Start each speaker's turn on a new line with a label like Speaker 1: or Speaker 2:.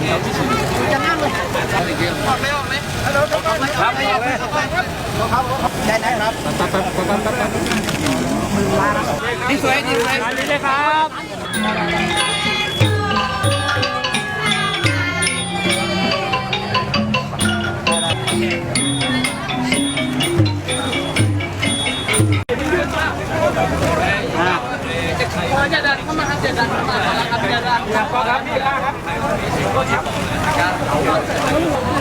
Speaker 1: อนครับ
Speaker 2: จะนั่งเลยอ
Speaker 1: อกไหมออกไหมครับออกไหมได้ไห
Speaker 3: มครับตัดรัดรับ
Speaker 1: ดรัดรัด
Speaker 4: มือวางดีสวยดีสวย
Speaker 5: ดีเลยครับ
Speaker 6: จะดันเข้ามาครับจะดันเข้ามาครับจะดัน
Speaker 1: ครับพี่ครับครับ